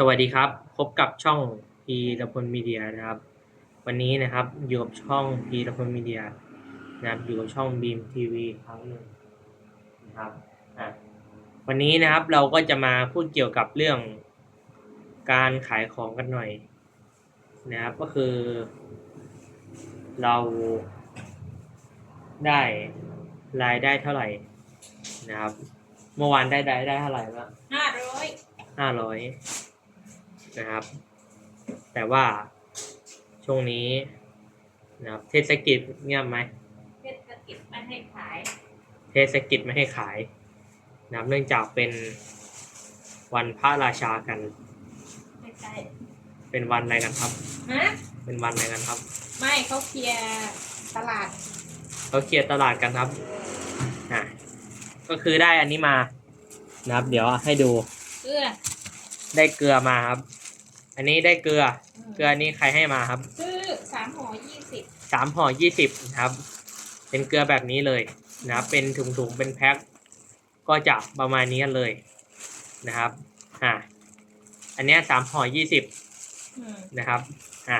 สวัสดีครับ พบกับช่องพีรพลมีเดียนะครับ วันนี้นะครับอยู่กับช่องพีรพลมีเดียนะครับอยู่กับช่องบีมทีวีครั้งหนึ่งนะครับอะวันนี้นะครับเราก็จะมาพูดเกี่ยวกับเรื่องการขายของกันหน่อยนะครับก็คือ เราได้รายได้เท่าไหร่นะครับ เมื่อวานได้รายได้เท่าไหร่บ้างห้าร้อยห้าร้อย นะครับ แต่ว่าช่วงนี้นะครับเทศกิจเงียบไหมเทศกิจไม่ให้ขาย เทศกิจไม่ให้ขายนะครับเนื่องจากเป็นวันพระราชากันไม่ใช่เป็นวันอะไรกันครับ ฮะ เป็นวันอะไรกันครับ ไม่เขาเคลียร์ตลาด เขาเคลียร์ตลาดกันครับอะก็คือได้อันนี้มานะครับ เดี๋ยวให้ดู เกลือ ได้เกลือมาครับ อันนี้ได้เกลือมเกลือนี้ใครให้มาครับ ซื้อสามห่อยี่สิบสามห่อยี่สิบนะครับ เป็นเกลือแบบนี้เลยนะครับ เป็นถุงๆ เป็นแพ็ค ก็จะประมาณนี้เลยนะครับ อ่า อันเนี้ยสามห่อยี่สิบนะครับ อ่า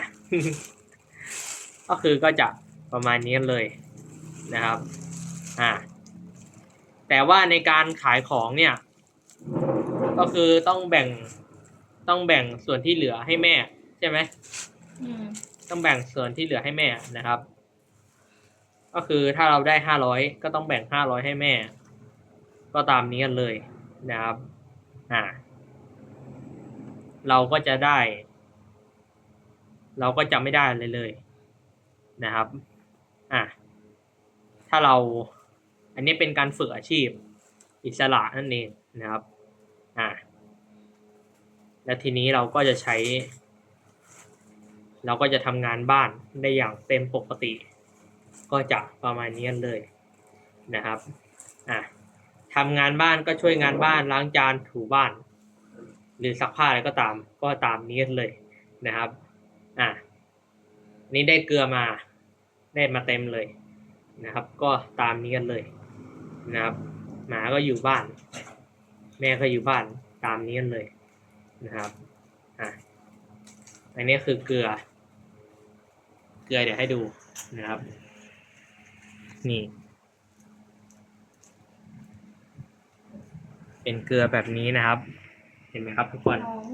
ก็คือก็จะประมาณนี้เลยนะครับ อ่า แต่ว่าในการขายของเนี่ย ก็คือต้องแบ่ง ต้องแบ่งส่วนที่เหลือให้แม่ ใช่ไหมต้องแบ่งส่วนที่เหลือให้แม่นะครับ ก็คือถ้าเราได้ห้าร้อยก็ต้องแบ่งห้าร้อยให้แม่ ก็ตามนี้กันเลยนะครับ อ่า เราก็จะได้ เราก็จะไม่ได้เลยเลยนะครับ อ่าถ้าเรา อันนี้เป็นการฝึกอาชีพ อิสระนั่นเองนะครับ อ่า แล้วทีนี้เราก็จะใช้ เราก็จะทำงานบ้านได้อย่างเต็มปกติ ก็จะประมาณนี้กันเลยนะครับอะทำงานบ้านก็ช่วยงานบ้านล้างจานถูบ้าน หรือซักผ้าอะไรก็ตามก็ตามนี้กันเลยนะครับอะนี่ได้เกลือมาได้มาเต็มเลยนะครับ ก็ตามนี้กันเลยนะครับ หมาก็อยู่บ้าน แม่ก็อยู่บ้านตามนี้กันเลย นะครับอะอันนี้คือเกลือ เกลือเดี๋ยวให้ดูนะครับ นี่ เป็นเกลือแบบนี้นะครับ เห็นไหมครับทุกคนสอง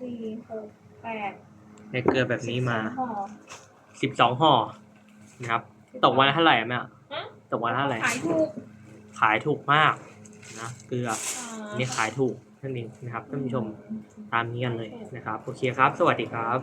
สี่หกแปดได้เกลือแบบนี้มาห่อสิบสองห่อนะครับ ตกวันละเท่าไหร่อะแม่ฮะตกวันละเท่าไหร่ขายถูกขายถูกมากนะเกลืออ่าอันนี่ขายถูก นั่นเองนะครับท่านผู้ชมตามนี้กันเลยนะครับโอเคครับ สวัสดีครับ